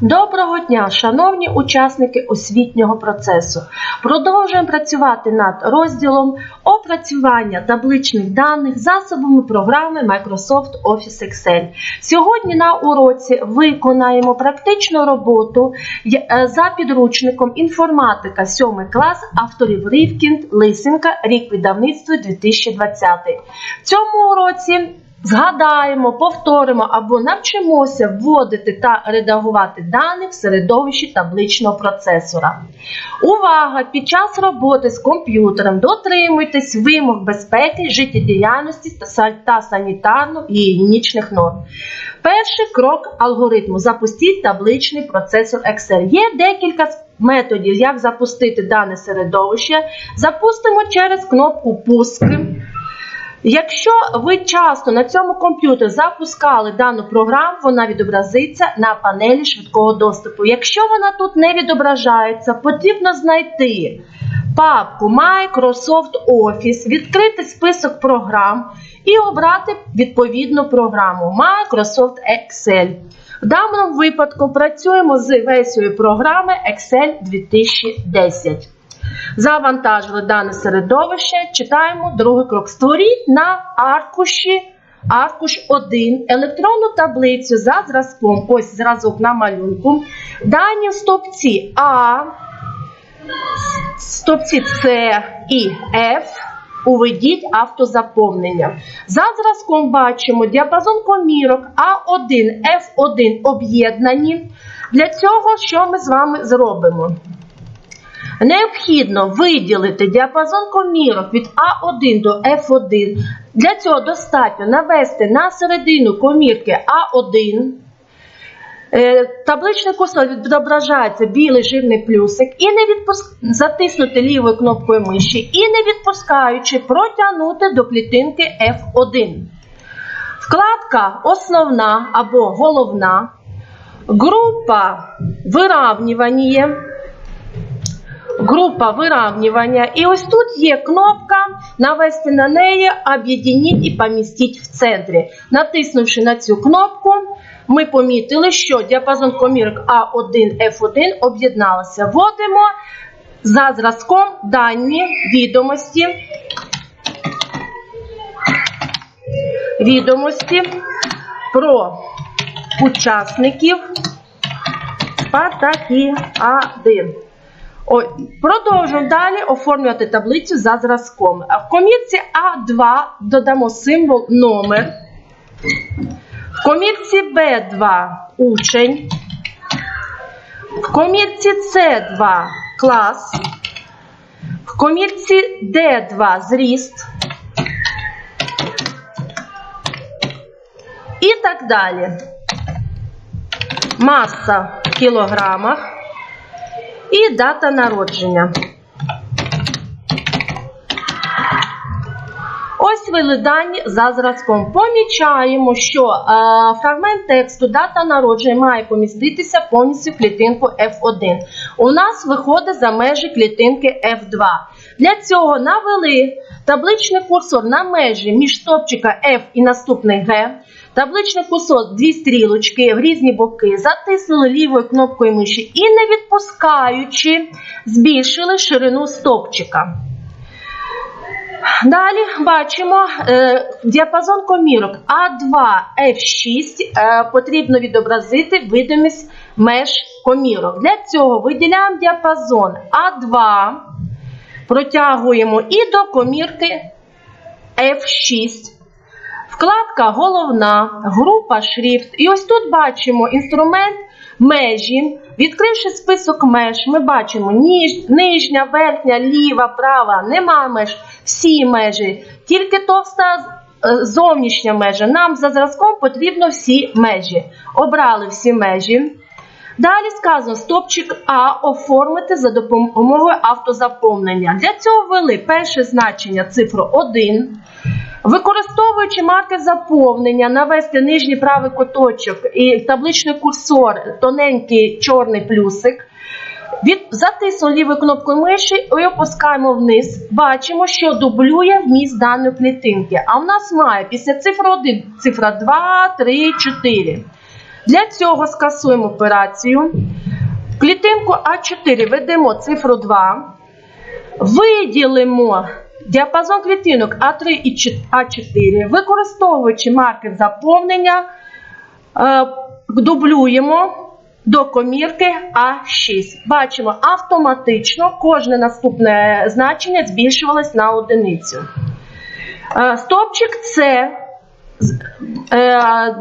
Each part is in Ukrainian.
Доброго дня, шановні учасники освітнього процесу. Продовжуємо працювати над розділом опрацювання табличних даних засобами програми Microsoft Office Excel. Сьогодні на уроці виконаємо практичну роботу е, за підручником інформатика 7 клас авторів Ривкінд, Лисенка, рік видавництва 2020. В цьому уроці Згадаємо, повторимо або навчимося вводити та редагувати дані в середовищі табличного процесора. Увага! Під час роботи з комп'ютером дотримуйтесь вимог безпеки, життєдіяльності та санітарно-гігієнічних норм. Перший крок алгоритму запустіть табличний процесор Excel. Є декілька методів, як запустити дане середовище. Запустимо через кнопку Пуск. Якщо ви часто на цьому комп'ютері запускали дану програму, вона відобразиться на панелі швидкого доступу. Якщо вона тут не відображається, потрібно знайти папку Microsoft Office, відкрити список програм і обрати відповідну програму Microsoft Excel. В даному випадку працюємо з версією програми Excel 2010. Завантажили дане середовище, читаємо другий крок. Створіть на аркуші аркуш 1 електронну таблицю за зразком. Ось зразок на малюнку. Дані в стовпці А, стовпці С і F. Уведіть автозаповнення. За зразком бачимо діапазон комірок А1, F1 об'єднані. Для цього що ми з вами зробимо? Необхідно виділити діапазон комірок від А1 до F1. Для цього достатньо навести на середину комірки А1. Е, Табличний курсор відображається білий жирний плюсик і не відпуск... затиснути лівою кнопкою миші і не відпускаючи протягнути до клітинки F1. Вкладка Основна або головна. Група виравнювання група виравнювання. І ось тут є кнопка навести на неї, об'єдніть і помістіть в центрі. Натиснувши на цю кнопку, ми помітили, що діапазон комірок А1, F1 об'єдналися. Вводимо за зразком дані відомості. Відомості про учасників Спартакіади. Ой, продовжуємо далі оформлювати таблицю за зразком. А В комірці А2 додамо символ номер. В комірці Б2 учень. В комірці С2 клас. В комірці Д2 зріст. І так далі. Маса в кілограмах і дата народження. Ось ввели дані за зразком. Помічаємо, що е, фрагмент тексту дата народження має поміститися повністю в клітинку F1. У нас виходить за межі клітинки F2. Для цього навели табличний курсор на межі між стопчика F і наступний G. Табличний курсор дві стрілочки в різні боки, затиснули лівою кнопкою миші і не відпускаючи, збільшили ширину стопчика. Далі бачимо е, діапазон комірок А2, F6 е, потрібно відобразити видимість меж комірок. Для цього виділяємо діапазон А2, протягуємо і до комірки F6. Вкладка головна, група шрифт. І ось тут бачимо інструмент межі. Відкривши список меж, ми бачимо ніж, нижня, верхня, ліва, права, нема меж, всі межі, тільки товста е, зовнішня межа. Нам за зразком потрібно всі межі. Обрали всі межі. Далі сказано стопчик А оформити за допомогою автозаповнення. Для цього ввели перше значення цифру 1. Використовуючи маркер заповнення, навести нижній правий куточок і табличний курсор, тоненький чорний плюсик. Від затиснули лівою кнопкою миші і опускаємо вниз. Бачимо, що дублює вміст даної клітинки. А в нас має після цифри 1 цифра 2, 3, 4. Для цього скасуємо операцію. Клітинку А4 ведемо цифру 2. Виділимо діапазон клітинок А3 і А4, використовуючи маркер заповнення, е, дублюємо до комірки А6. Бачимо, автоматично кожне наступне значення збільшувалось на одиницю. Е, Стопчик С.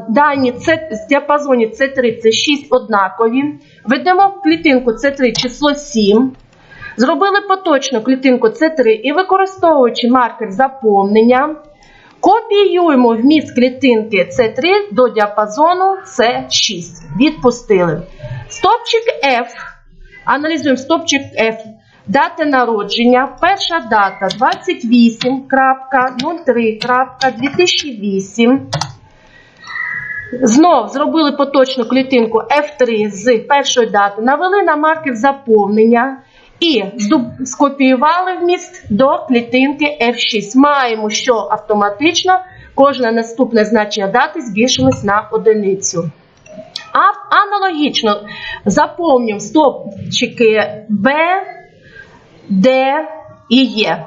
Дані С, з діапазоні С3 це 6 однакові. Ведемо в клітинку С3 число 7. Зробили поточну клітинку С3 і використовуючи маркер заповнення, копіюємо вміст клітинки С3 до діапазону С6. Відпустили. Стопчик F. Аналізуємо стопчик F. Дата народження. Перша дата 28.03.2008. Знов зробили поточну клітинку F3 з першої дати, навели на маркер заповнення і скопіювали вміст до клітинки F6. Маємо, що автоматично кожне наступне значення дати збільшилось на одиницю. А аналогічно заповнюємо стопчики B, D і Е.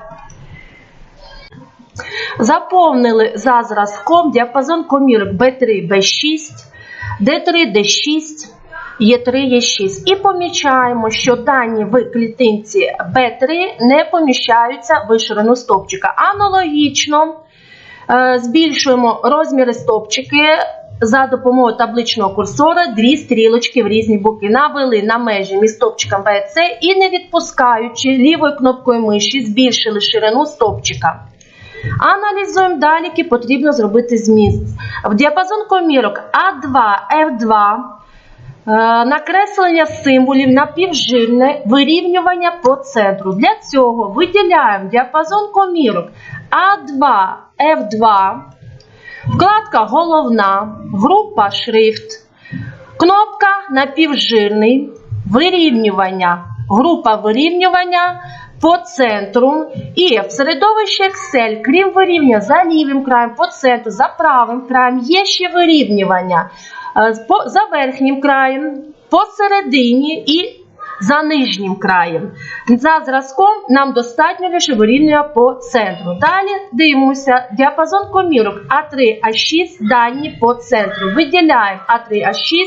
Заповнили за зразком діапазон комірок B3, B6, D3, D6, Е3, Е6. І помічаємо, що дані в клітинці B3 не поміщаються в ширину стовпчика. Аналогічно е, збільшуємо розміри стовпчики за допомогою табличного курсора дві стрілочки в різні боки. Навели на межі між стовпчиком B і не відпускаючи лівою кнопкою миші, збільшили ширину стовпчика. Аналізуємо далі, які потрібно зробити зміст. В діапазон комірок А2, F2 е, накреслення символів напівжильне вирівнювання по центру. Для цього виділяємо діапазон комірок А2, F2, вкладка головна, група шрифт, кнопка напівжирний, вирівнювання, група вирівнювання по центру. І в середовищі Excel, крім вирівнювання за лівим краєм, по центру, за правим краєм, є ще вирівнювання е, за верхнім краєм, посередині і за нижнім краєм. За зразком нам достатньо лише вирівнювання по центру. Далі дивимося діапазон комірок А3, А6, дані по центру. Виділяємо А3, А6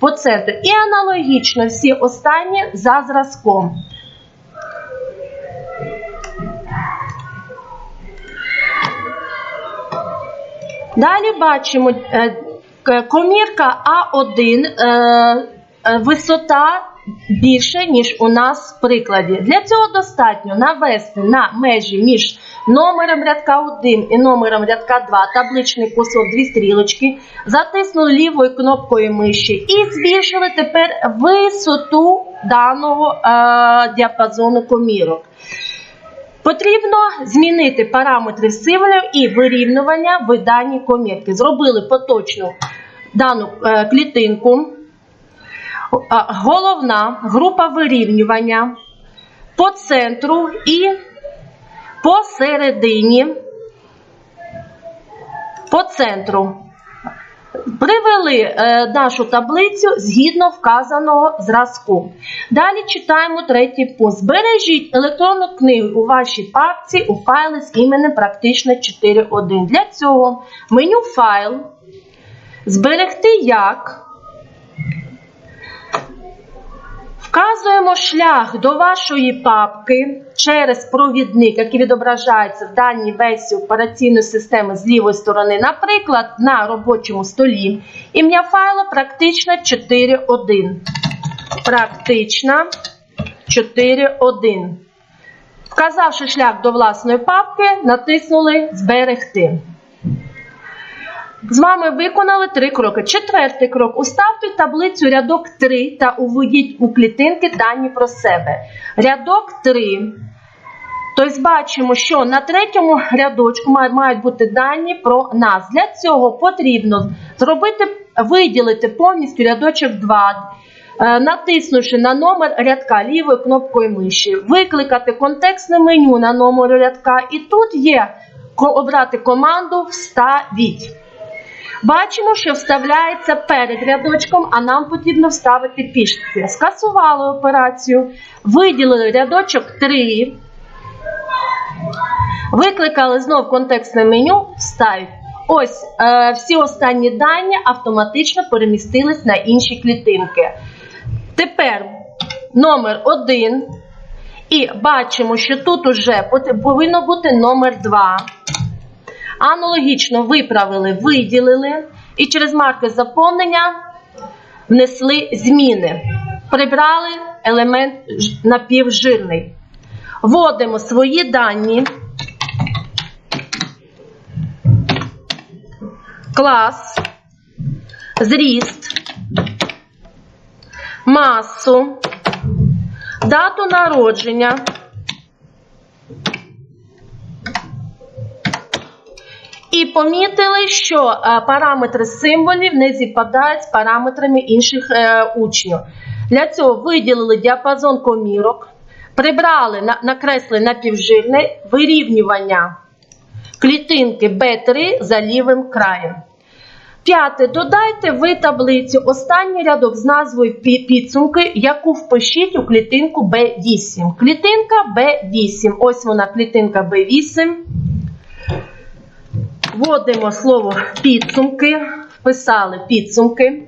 по центру. І аналогічно всі останні за зразком. Далі бачимо е, комірка А1, е, е, висота більше, ніж у нас в прикладі. Для цього достатньо навести на межі між номером рядка 1 і номером рядка 2 табличний курсор дві стрілочки, затиснули лівою кнопкою миші і збільшили тепер висоту даного е, діапазону комірок. Потрібно змінити параметри символів і вирівнювання в даній комірки. Зробили поточну дану е, клітинку. Головна група вирівнювання по центру і посередині. По центру. Привели е, нашу таблицю згідно вказаного зразку. Далі читаємо третій пункт. Збережіть електронну книгу у вашій папці у файли з іменем практично 4.1. Для цього меню файл. Зберегти як. Вказуємо шлях до вашої папки через провідник, який відображається в даній версії операційної системи з лівої сторони, наприклад, на робочому столі. Ім'я файлу практично 4.1. Практична 4.1. Вказавши шлях до власної папки, натиснули Зберегти. З вами виконали три кроки. Четвертий крок. Уставте таблицю рядок 3 та уведіть у клітинки дані про себе. Рядок 3. Тобто бачимо, що на третьому рядочку мають бути дані про нас. Для цього потрібно зробити, виділити повністю рядочок 2, е, натиснувши на номер рядка лівою кнопкою миші, викликати контекстне меню на номер рядка, і тут є обрати команду Вставіть. Бачимо, що вставляється перед рядочком, а нам потрібно вставити пішці. Скасували операцію, виділили рядочок 3, викликали знов контекстне меню, вставить. Ось е, всі останні дані автоматично перемістились на інші клітинки. Тепер номер 1. І бачимо, що тут уже повинно бути номер 2. Аналогічно виправили, виділили і через марки заповнення внесли зміни. Прибрали елемент напівжирний. Вводимо свої дані. Клас, зріст, масу, дату народження. І помітили, що е, параметри символів не зіпадають з параметрами інших е, учнів. Для цього виділили діапазон комірок, прибрали, накресли напівжирне вирівнювання клітинки B3 за лівим краєм. П'яте. Додайте ви таблицю останній рядок з назвою підсумки, яку впишіть у клітинку B8. Клітинка B8. Ось вона клітинка B8. Вводимо слово підсумки, вписали підсумки.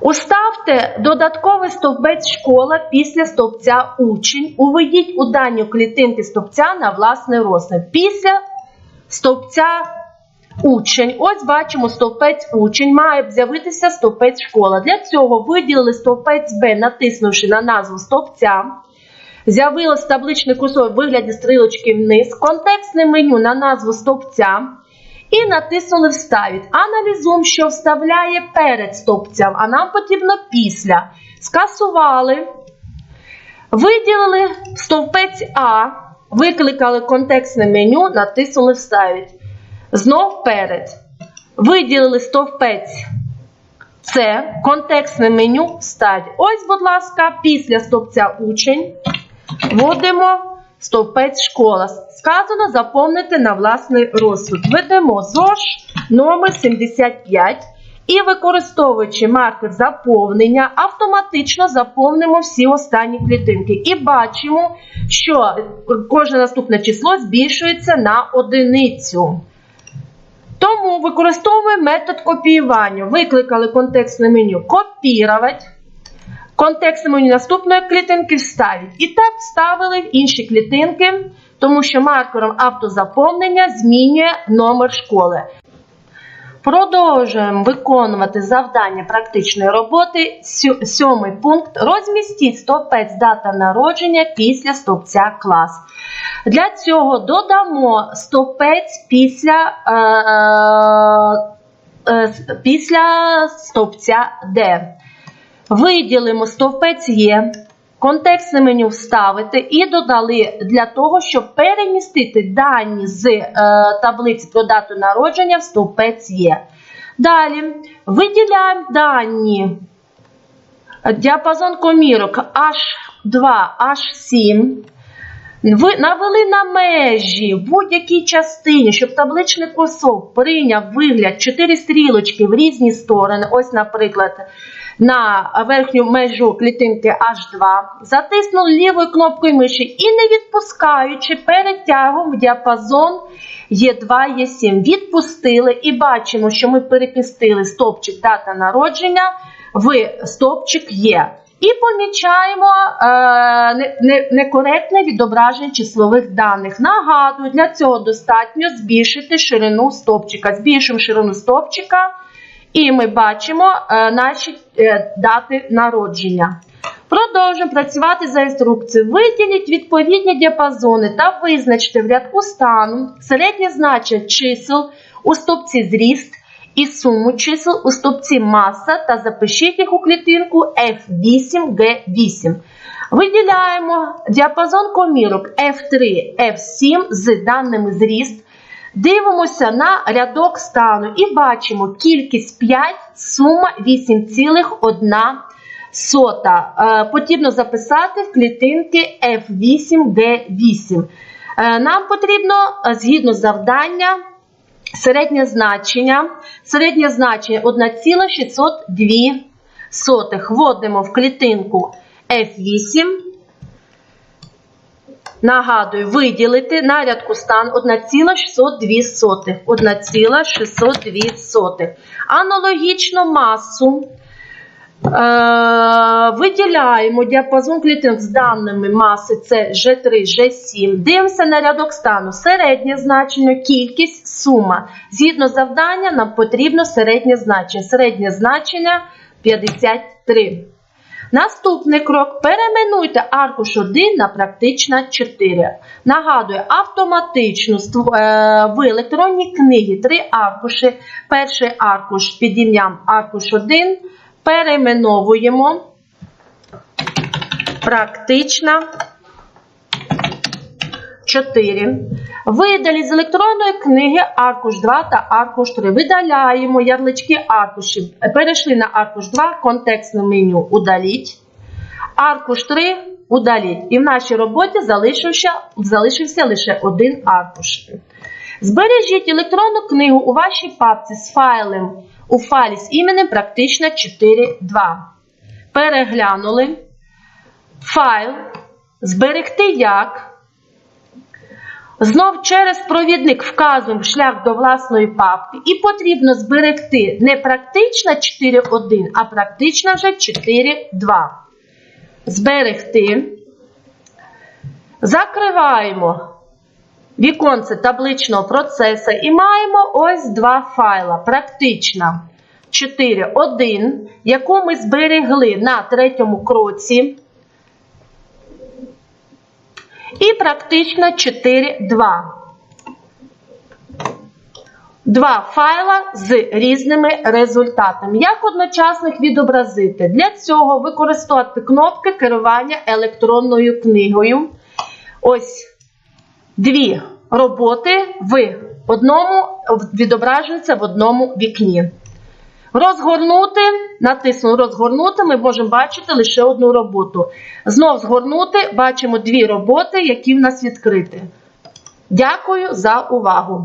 Уставте додатковий стовбець школа після стовпця учень. Уведіть у дані клітинки стовпця на власний розмір. Після стовпця учень. Ось бачимо стовпець учень. Має з'явитися стовпець школа. Для цього виділили стовпець Б, натиснувши на назву стовпця. З'явилось табличний кусок в вигляді стрілочки вниз, контекстне меню на назву стовпця. І натиснули Вставить. Аналізуємо, що вставляє перед стовпцем, а нам потрібно після. Скасували. Виділили стовпець А, викликали контекстне меню, натиснули Вставить. Знов перед. Виділили стовпець С, контекстне меню вставить. Ось, будь ласка, після стовпця учень. Вводимо стовпець школа. Сказано заповнити на власний розсуд. Ведемо ЗОЖ номер 75 і, використовуючи маркер заповнення, автоматично заповнимо всі останні клітинки. І бачимо, що кожне наступне число збільшується на одиницю. Тому використовуємо метод копіювання. Викликали контекстне меню Копірувати. Контекст меню наступної клітинки вставить. І так вставили в інші клітинки, тому що маркером автозаповнення змінює номер школи. Продовжуємо виконувати завдання практичної роботи. Сьомий пункт. Розмістіть стовпець дата народження після стовпця клас. Для цього додамо стовпець після, е, е, після стовпця D. Виділимо стовпець Є, контекстне меню вставити і додали для того, щоб перемістити дані з е, таблиці про дату народження в стовпець Є. Далі виділяємо дані. Діапазон комірок H2, H7. Ви навели на межі в будь-якій частині, щоб табличний кусок прийняв вигляд 4 стрілочки в різні сторони. Ось, наприклад, на верхню межу клітинки H2, затиснули лівою кнопкою миші і, не відпускаючи, перетягуємо в діапазон Е2, Е7. Відпустили і бачимо, що ми перепістили стопчик дата народження в стопчик Є. І помічаємо е, некоректне відображення числових даних. Нагадую, для цього достатньо збільшити ширину стопчика. Збільшуємо ширину стопчика. І ми бачимо е, наші е, дати народження. Продовжуємо працювати за інструкцією. Виділіть відповідні діапазони та визначте в рядку стану середнє значення чисел у стопці зріст і суму чисел у стопці маса та запишіть їх у клітинку F8G8. Виділяємо діапазон комірок F3, F7 з даними зріст. Дивимося на рядок стану і бачимо кількість 5, сума 8,1. Сота. Е, потрібно записати в клітинки F8, G8. Е, нам потрібно, е, згідно завдання, Середнє значення. Середнє значення 1,602. Вводимо в клітинку F8. Нагадую, виділити на рядку стан 1,602. 1,602. Аналогічно масу е, виділяємо діапазон клітин з даними маси це G3, G7. Дивимося на рядок стану. Середнє значення, кількість, сума. Згідно завдання, нам потрібно середнє значення. Середнє значення 53. Наступний крок. Перейменуйте аркуш 1 на практична 4. Нагадую, автоматично е, в електронній книгі три аркуші. Перший аркуш під ім'ям аркуш 1 перейменовуємо практична 4. Видаліть з електронної книги аркуш 2 та аркуш 3. Видаляємо ярлички аркушів. Перейшли на аркуш 2, контекстне меню удаліть. Аркуш 3 удаліть. І в нашій роботі залишився, залишився лише один аркуш. Збережіть електронну книгу у вашій папці з файлем у файлі з іменем практична 4.2. Переглянули. Файл. Зберегти як. Знов через провідник вказуємо шлях до власної папки і потрібно зберегти не практична 4.1, а практична вже 4.2. Зберегти. Закриваємо віконце табличного процесу і маємо ось два файла. Практична 4.1, яку ми зберегли на третьому кроці. І практична 4.2. Два файла з різними результатами. Як одночасно їх відобразити? Для цього використовувати кнопки керування електронною книгою. Ось дві роботи в одному відображуються в одному вікні. Розгорнути, натисну розгорнути, ми можемо бачити лише одну роботу. Знов згорнути, бачимо дві роботи, які в нас відкриті. Дякую за увагу!